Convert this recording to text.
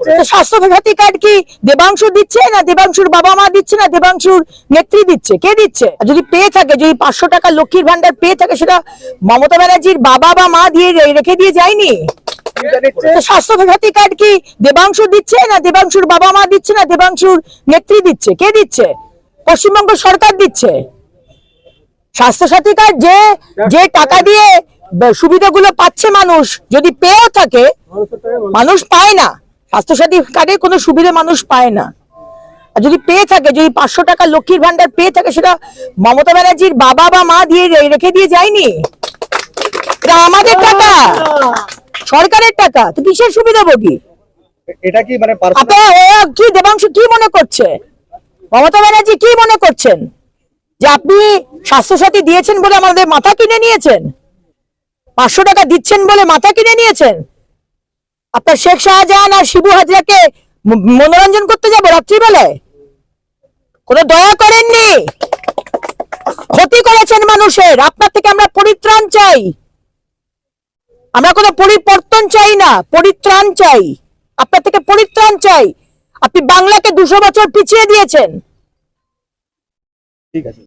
তো স্বাস্থ্য সাথী কার্ড কি দেবাংশু দিচ্ছে না দেবাংশুর বাবা মা দিচ্ছে না দেবাংশুর নেত্রী দিচ্ছে? কে দিচ্ছে? যদি পেয়ে থাকে, যদি পাঁচশো টাকা লক্ষ্মীর ভান্ডার পেয়ে থাকে, সেটা মমতা ব্যানার্জির বাবা বা মা দিয়ে রেখে দিয়ে যায়নি? তো স্বাস্থ্য সাথী কার্ড কি দেবাংশু দিচ্ছে না দেবাংশুর বাবা মা দিচ্ছে না দেবাংশুর নেত্রী দিচ্ছে? কে দিচ্ছে? পশ্চিমবঙ্গ সরকার দিচ্ছে। স্বাস্থ্য সাথী কার্ড যে যে টাকা দিয়ে সুবিধাগুলো পাচ্ছে মানুষ, যদি পেয়েও থাকে, মানুষ পায় না। স্বাস্থ্য সাথী কার্ডের কোনো সুবিধা মানুষ পায় না। আর যদি পেয়ে থাকে যদি পাঁচশো টাকা লক্ষ্মীর ভান্ডার পেয়ে থাকে সেটা মমতা ব্যানার্জির বাবা বা মা দিয়ে রেখে দিয়ে যায়নি? এটা আমাদের টাকা। সরকারের টাকা। তো কিসের সুবিধাভোগী এটা কি মানে আপনারা ও কি দেবাংশু কি মনে করছে? মমতা ব্যানার্জি কি মনে করছেন? যে আপনি স্বাস্থ্যসাথী দিয়েছেন বলে আমাদের মাথা কিনে নিয়েছেন? পাঁচশো টাকা দিচ্ছেন বলে মাথা কিনে নিয়েছেন? আপনার শেখ শাহজাহান আর শিবু হাজরাকে মনোরঞ্জন করতে যাব রাত্রিবেলায়? কোনো দয়া করেননি? ক্ষতি করেছেন মানুষের। আপনার থেকে আমরা পরিত্রাণ চাই। আমরা কোনো পরিবর্তন চাই না, পরিত্রাণ চাই। আপনার থেকে পরিত্রাণ চাই। আপনি বাংলাকে দুশো বছর পিছিয়ে দিয়েছেন। ঠিক আছে।